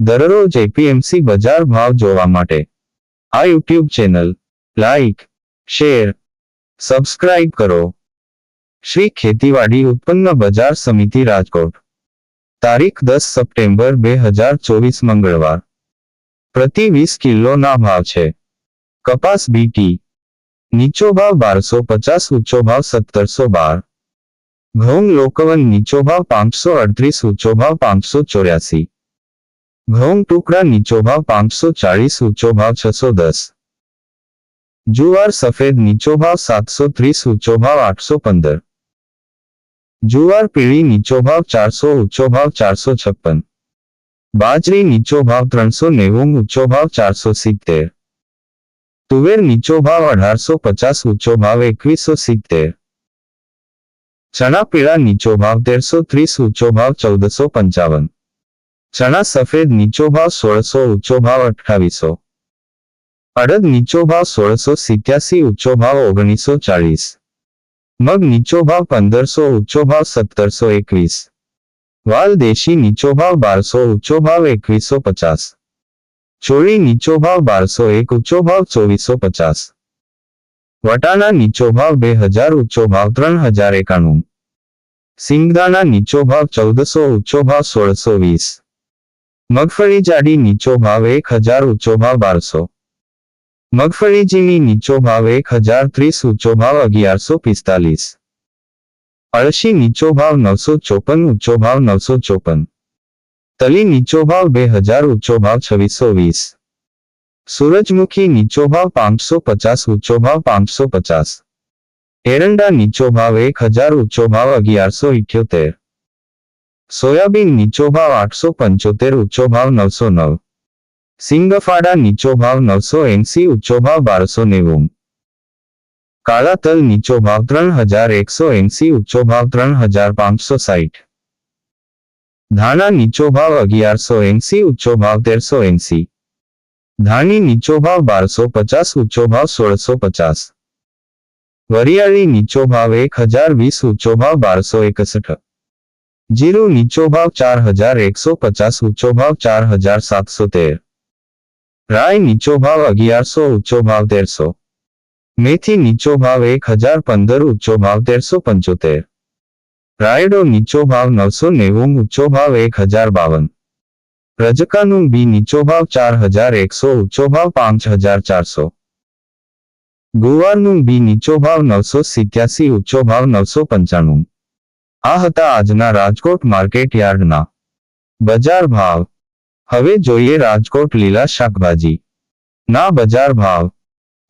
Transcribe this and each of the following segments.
દરરોજ એપીએમસી બજાર ભાવ જોવા માટે. આ YouTube channel, like, share, subscribe કરો. શ્રી ખેતીવાડી ઉત્પન્ન બજાર સમિતિ રાજકોટ. તારીખ દસ સપ્ટેમ્બર બે હજાર ચોવીસ મંગળવાર. પ્રતિ વીસ કિલોના ભાવ છે. કપાસ બીટી નીચો ભાવ બારસો પચાસ, ઊંચો ભાવ સત્તરસો બાર. ઘઉં લોકવન નીચો ભાવ પાંચસો અડત્રીસ, ઊંચો ભાવ પાંચસો ચોર્યાસી. ઘઉં ટુકડા નીચો ભાવ પાંચસો ચાળીસ ઊંચો ભાવ છસો દસ જુવાર સફેદ નીચો ભાવ સાતસો ત્રીસ ઊંચો ભાવ આઠસો પંદર જુવાર પીળી નીચો ભાવ ચારસો ઊંચો ભાવ ચારસો છપ્પન બાજરી નીચો ભાવ ત્રણસો નેવું ઊંચો ભાવ ચારસો સિત્તેર તુવેર નીચો ભાવ અઢારસો પચાસ ઊંચો ભાવ એકવીસો સિત્તેર ચણા પીળા નીચો ભાવ તેરસો ત્રીસ ઊંચો ભાવ ચૌદસો પંચાવન ચણા સફેદ નીચો ભાવ સોળસો ઊંચો ભાવ અઠ્ઠાવીસો અડદ નીચો ભાવ સોળસો સિત્યાસી ઊંચો ભાવ ઓગણીસો ચાળીસ મગ નીચો ભાવ પંદરસો ઊંચો ભાવ સત્તરસો એકવીસ વાલ દેશી નીચો ભાવ બારસો ઊંચો ભાવ એકવીસો પચાસ ચોળી નીચો ભાવ બારસો એક ઊંચો ભાવ ચોવીસો પચાસ વટાણા નીચો ભાવ બે હજાર ઊંચો ભાવ ત્રણ હજાર એકાણું સિંગદાણા નીચો ભાવ ચૌદસો ઊંચો ભાવ સોળસો વીસ મગફળી જાડી નીચો ભાવ એક હજાર ઊંચો ભાવ બારસો મગફળી ઝીણી નીચો ભાવ એક હજાર ત્રીસ ઊંચો ભાવ અગિયારસો પિસ્તાલીસ અળશી નીચો ભાવ નવસો ચોપન ઊંચો ભાવ નવસો ચોપન તલી નીચો ભાવ બે હજાર ઊંચો ભાવ છવ્વીસો વીસ સૂરજમુખી નીચો ભાવ પાંચસો પચાસ ઊંચો ભાવ પાંચસો પચાસ એરંડા નીચો ભાવ એક હજાર ઊંચો ભાવ અગિયારસો ઇઠ્યોતેર સોયાબીન નીચો ભાવ આઠસો પંચોતેર ઊંચો ભાવ નવસો નવ સિંગફાડા નીચો ભાવ નવસો એંસી ઊંચો ભાવ બારસો નેવું કાળા તલ નીચો ભાવ ત્રણ હજાર એકસો એંસી ઊંચો ભાવ ત્રણ હજાર પાંચસો સાઠ ધાણા નીચો ભાવ અગિયારસો એંસી ઊંચો ભાવ તેરસો એંસી ધાણી નીચો ભાવ બારસો પચાસ ઊંચો ભાવ સોળસો પચાસ વરિયાળી નીચો ભાવ એક હજાર વીસ ઊંચો ભાવ બારસો એકસઠ જીરું નીચો ભાવ ચાર હજાર એકસો પચાસ ઊંચો ભાવ ચાર હજાર સાતસો તેર રાય નીચો ભાવ અગિયારસો ઊંચો ભાવ તેરસો મેથી નીચો ભાવ એક હજાર પંદર ઊંચો ભાવ તેરસો પંચોતેર રાયડો નીચો ભાવ નવસો નેવું ઊંચો ભાવ એક હજાર બાવન રજકાનું બી નીચો ભાવ ચાર હજાર એકસો ઊંચો ભાવ પાંચ હજાર ચારસો ગુવારનું બી નીચો ભાવ નવસો સિત્યાસી ઊંચો ભાવ નવસો પંચાણું આ હતા આજના રાજકોટ માર્કેટ યાર્ડના બજાર ભાવ હવે જોઈએ રાજકોટ લીલા શાકભાજી ના બજાર ભાવ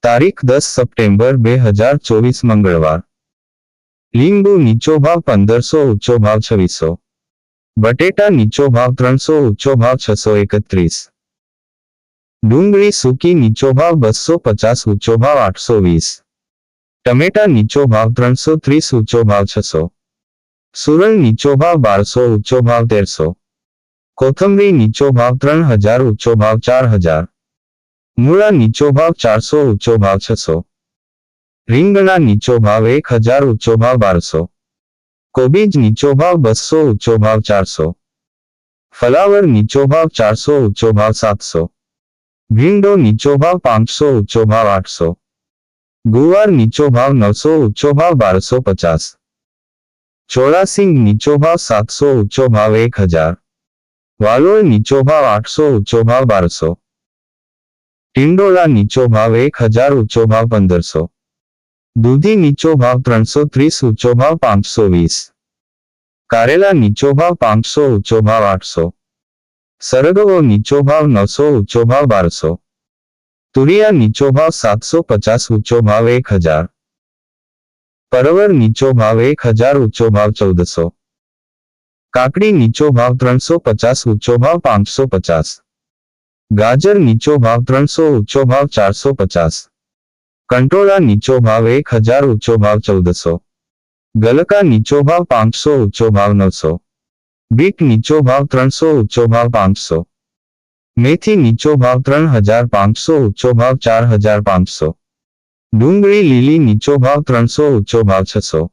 તારીખ દસ સપ્ટેમ્બર બે હજાર ચોવીસ મંગળવાર લીંબુ નીચો ભાવ પંદરસો ઊંચો ભાવ છવ્વીસો બટેટા નીચો ભાવ ત્રણસો ઊંચો ભાવ છસો એકત્રીસ ડુંગળી સૂકી નીચો ભાવ બસો પચાસ ઊંચો ભાવ આઠસો વીસ ટમેટા નીચો ભાવ ત્રણસો ત્રીસ ઊંચો ભાવ છસો સુરલ નીચો ભાવ બારસો ઊંચો ભાવ તેરસો. કોથમરી નીચો ભાવ ત્રણ હજાર ઊંચો ભાવ ચાર હજાર. મૂળા નીચો ભાવ ચારસો ઊંચો ભાવ છસો. રીંગણા નીચો ભાવ એક હજાર ઊંચો ભાવ બારસો. કોબીજ નીચો ભાવ બસો ઊંચો ભાવ ચારસો. ફલાવર નીચો ભાવ ચારસો ઊંચો ભાવ સાતસો. ભીંડો નીચો ભાવ પાંચસો ઊંચો ભાવ આઠસો. ગુવાર નીચો ભાવ નવસો ઊંચો ભાવ બારસો પચાસ. ચોળાસિંગ નીચો ભાવ સાતસો ઊંચો ભાવ એક હજાર વાલોળ નીચો ભાવ આઠસો ઊંચો ભાવ બારસો ટિંડોળા નીચો ભાવ એક હજાર ઊંચો ભાવ પંદરસો દૂધી નીચો ભાવ ત્રણસો ત્રીસ ઊંચો ભાવ પાંચસો વીસ કારેલા નીચો ભાવ પાંચસો ઊંચો ભાવ આઠસો સરગવો નીચો ભાવ નવસો ઊંચો ભાવ બારસો તુરિયા નીચો ભાવ સાતસો પચાસ ઊંચો ભાવ એક હજાર પરવર નીચો ભાવ એક હજાર ઊંચો ભાવ ચૌદસો કાકડી નીચો ભાવ ત્રણસો પચાસ ઊંચો ભાવ પાંચસો પચાસ ગાજર નીચો ભાવ ત્રણસો ઊંચો ભાવ ચારસો પચાસ કંટોળા નીચો ભાવ એક હજાર ઊંચો ભાવ ચૌદસો ગલકા નીચો ભાવ પાંચસો ઊંચો ભાવ નવસો બીટ નીચો ભાવ ત્રણસો ઊંચો ભાવ પાંચસો મેથી નીચો ભાવ ત્રણ હજાર પાંચસો ઊંચો ભાવ ચાર હજાર પાંચસો ડુંગળી લીલી નીચો ભાવ ત્રણસો ઊંચો ભાવ છસો.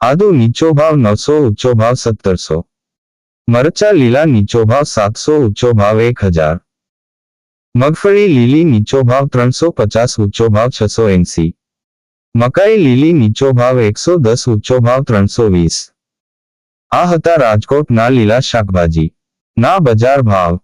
આદુ નીચો ભાવ નવસો ઊંચો ભાવ સત્તરસો. મરચા લીલા નીચો ભાવ સાતસો ઊંચો ભાવ એક હજાર. મગફળી લીલી નીચો ભાવ ત્રણસો પચાસ ઊંચો ભાવ છસો એંસી. મકાઈ લીલી નીચો ભાવ એકસો દસ ઊંચો ભાવ ત્રણસો વીસ. આ હતા રાજકોટના લીલા શાકભાજી. ના બજાર ભાવ.